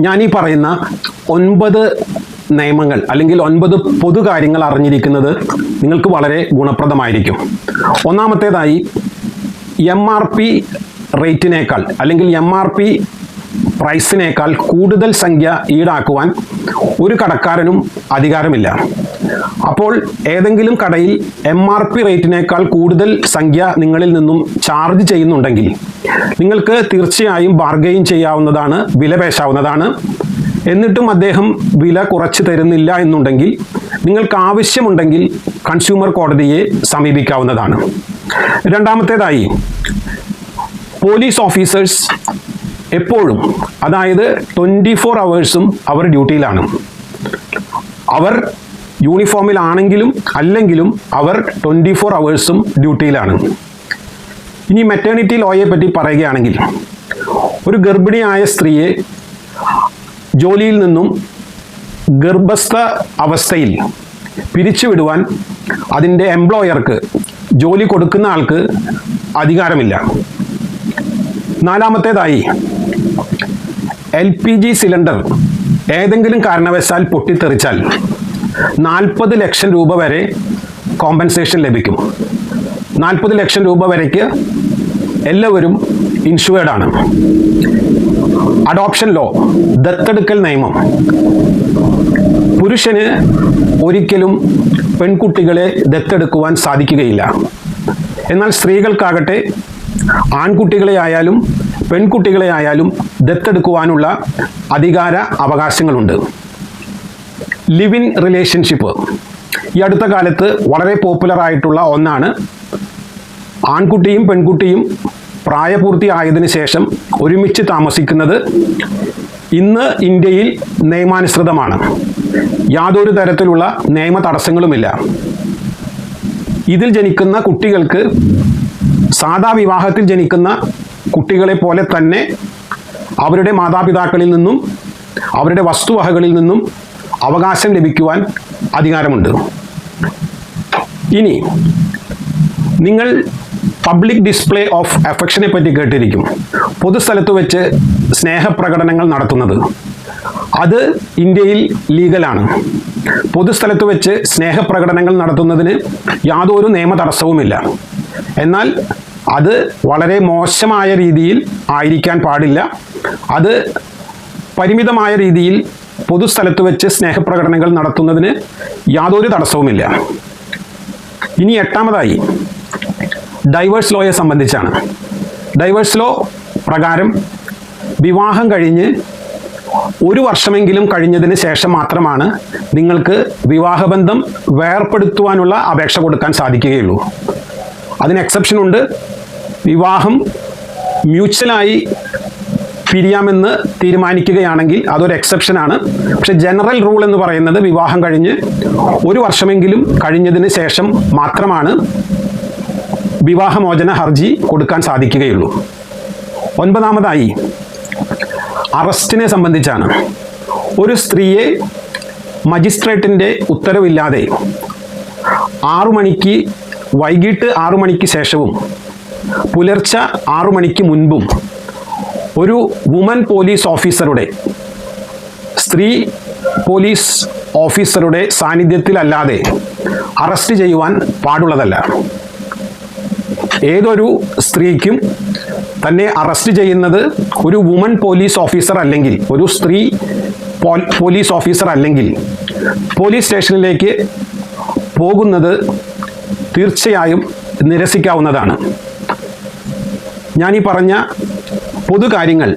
ഞാൻ ഈ പറയുന്ന ഒൻപത് നിയമങ്ങൾ അല്ലെങ്കിൽ ഒൻപത് പൊതു കാര്യങ്ങൾ അറിഞ്ഞിരിക്കുന്നത് നിങ്ങൾക്ക് വളരെ ഗുണപ്രദമായിരിക്കും. ഒന്നാമത്തേതായി എം ആർ പി റേറ്റിനേക്കാൾ അല്ലെങ്കിൽ എം ആർ പി പ്രൈസിനേക്കാൾ കൂടുതൽ സംഖ്യ ഈടാക്കുവാൻ ഒരു കടക്കാരനും അധികാരമില്ല. അപ്പോൾ ഏതെങ്കിലും കടയിൽ എം ആർ പി റേറ്റിനേക്കാൾ കൂടുതൽ സംഖ്യ നിങ്ങളിൽ നിന്നും ചാർജ് ചെയ്യുന്നുണ്ടെങ്കിൽ നിങ്ങൾക്ക് തീർച്ചയായും ബാർഗെയിൻ ചെയ്യാവുന്നതാണ് വില പേശാവുന്നതാണ്. എന്നിട്ടും അദ്ദേഹം വില കുറച്ച് തരുന്നില്ല എന്നുണ്ടെങ്കിൽ നിങ്ങൾക്ക് ആവശ്യമുണ്ടെങ്കിൽ കൺസ്യൂമർ കോടതിയെ സമീപിക്കാവുന്നതാണ്. രണ്ടാമത്തേതായി പോലീസ് ഓഫീസേഴ്സ് എപ്പോഴും അതായത് ട്വന്റി ഫോർ അവേഴ്സും അവർ ഡ്യൂട്ടിയിലാണ് അവർ യൂണിഫോമിലാണെങ്കിലും അല്ലെങ്കിലും അവർ ട്വന്റി ഫോർ അവേഴ്സും ഡ്യൂട്ടിയിലാണ് ഇനി മെറ്റേണിറ്റി ലോയെ പറ്റി പറയുകയാണെങ്കിൽ ഒരു ഗർഭിണിയായ സ്ത്രീയെ ജോലിയിൽ നിന്നും ഗർഭസ്ഥ അവസ്ഥയിൽ പിരിച്ചുവിടുവാൻ അതിന്റെ എംപ്ലോയർക്ക് ജോലി കൊടുക്കുന്ന ആൾക്ക് അധികാരമില്ല. നാലാമത്തേതായി എൽ പി ജി സിലിണ്ടർ ഏതെങ്കിലും കാരണവശാൽ പൊട്ടിത്തെറിച്ചാൽ നാൽപ്പത് ലക്ഷം രൂപ വരെ കോമ്പൻസേഷൻ ലഭിക്കും. നാൽപ്പത് ലക്ഷം രൂപ വരയ്ക്ക് എല്ലാവരും ഇൻഷുവേർഡാണ് അഡോപ്ഷൻ ലോ ദത്തെടുക്കൽ നിയമം. പുരുഷന് ഒരിക്കലും പെൺകുട്ടികളെ ദത്തെടുക്കുവാൻ സാധിക്കുകയില്ല. എന്നാൽ സ്ത്രീകൾക്കാകട്ടെ ആൺകുട്ടികളെ ആയാലും പെൺകുട്ടികളെ ആയാലും ദത്തെടുക്കുവാനുള്ള അധികാര അവകാശങ്ങളുണ്ട്. ലിവ് ഇൻ റിലേഷൻഷിപ്പ് ഈ അടുത്ത കാലത്ത് വളരെ പോപ്പുലർ ആയിട്ടുള്ള ഒന്നാണ്. ആൺകുട്ടിയും പെൺകുട്ടിയും പ്രായപൂർത്തിയായതിനു ശേഷം ഒരുമിച്ച് താമസിക്കുന്നത് ഇന്ന് ഇന്ത്യയിൽ നിയമാനുസൃതമാണ്. യാതൊരു തരത്തിലുള്ള നിയമ തടസ്സങ്ങളുമില്ല. ഇതിൽ ജനിക്കുന്ന കുട്ടികൾക്ക് സാധാ വിവാഹത്തിൽ ജനിക്കുന്ന കുട്ടികളെ പോലെ തന്നെ അവരുടെ മാതാപിതാക്കളിൽ നിന്നും അവരുടെ വസ്തുവകകളിൽ നിന്നും അവകാശം ലഭിക്കുവാൻ അധികാരമുണ്ട്. ഇനി നിങ്ങൾ പബ്ലിക് ഡിസ്പ്ലേ ഓഫ് അഫക്ഷനെ പറ്റി കേട്ടിരിക്കും. പൊതുസ്ഥലത്ത് വെച്ച് സ്നേഹപ്രകടനങ്ങൾ നടത്തുന്നത്. അത് ഇന്ത്യയിൽ ലീഗലാണ്. പൊതുസ്ഥലത്ത് വെച്ച് സ്നേഹപ്രകടനങ്ങൾ നടത്തുന്നതിന് യാതൊരു നിയമ തടസ്സവുമില്ല എന്നാൽ അത് വളരെ മോശമായ രീതിയിൽ ആയിരിക്കാൻ പാടില്ല. അത് പരിമിതമായ രീതിയിൽ പൊതുസ്ഥലത്ത് വെച്ച് സ്നേഹപ്രകടനങ്ങൾ നടത്തുന്നതിന് യാതൊരു തടസ്സവുമില്ല. ഇനി എട്ടാമതായി ഡൈവേഴ്സ് ലോയെ സംബന്ധിച്ചാണ്. ഡൈവേഴ്സ് ലോ പ്രകാരം വിവാഹം കഴിഞ്ഞ് ഒരു വർഷമെങ്കിലും കഴിഞ്ഞതിന് ശേഷം മാത്രമാണ് നിങ്ങൾക്ക് വിവാഹബന്ധം വേർപ്പെടുത്തുവാനുള്ള അപേക്ഷ കൊടുക്കാൻ സാധിക്കുകയുള്ളൂ. അതിന് എക്സെപ്ഷൻ ഉണ്ട്. വിവാഹം മ്യൂച്വലായി പിരിയാമെന്ന് തീരുമാനിക്കുകയാണെങ്കിൽ അതൊരു എക്സെപ്ഷനാണ് പക്ഷെ ജനറൽ റൂൾ എന്ന് പറയുന്നത് വിവാഹം കഴിഞ്ഞ് ഒരു വർഷമെങ്കിലും കഴിഞ്ഞതിന് ശേഷം മാത്രമാണ് വിവാഹമോചന ഹർജി കൊടുക്കാൻ സാധിക്കുകയുള്ളൂ. ഒൻപതാമതായി അറസ്റ്റിനെ സംബന്ധിച്ചാണ്. ഒരു സ്ത്രീയെ മജിസ്ട്രേറ്റിന്റെ ഉത്തരവില്ലാതെ ആറു മണിക്ക് വൈകിട്ട് ആറു മണിക്ക് ശേഷവും പുലർച്ചെ ആറു മണിക്ക് മുൻപും ഒരു വുമൻ പോലീസ് ഓഫീസറുടെ സ്ത്രീ പോലീസ് ഓഫീസറുടെ സാന്നിധ്യത്തിലല്ലാതെ അറസ്റ്റ് ചെയ്യുവാൻ പാടുള്ളതല്ല. ഏതൊരു സ്ത്രീക്കും തന്നെ അറസ്റ്റ് ചെയ്യുന്നത് ഒരു വുമൻ പോലീസ് ഓഫീസർ അല്ലെങ്കിൽ ഒരു സ്ത്രീ പോലീസ് ഓഫീസർ അല്ലെങ്കിൽ പോലീസ് സ്റ്റേഷനിലേക്ക് പോകുന്നത് തീർച്ചയായും നിരസിക്കാവുന്നതാണ്. ഞാൻ ഈ പറഞ്ഞ പൊതു കാര്യങ്ങൾ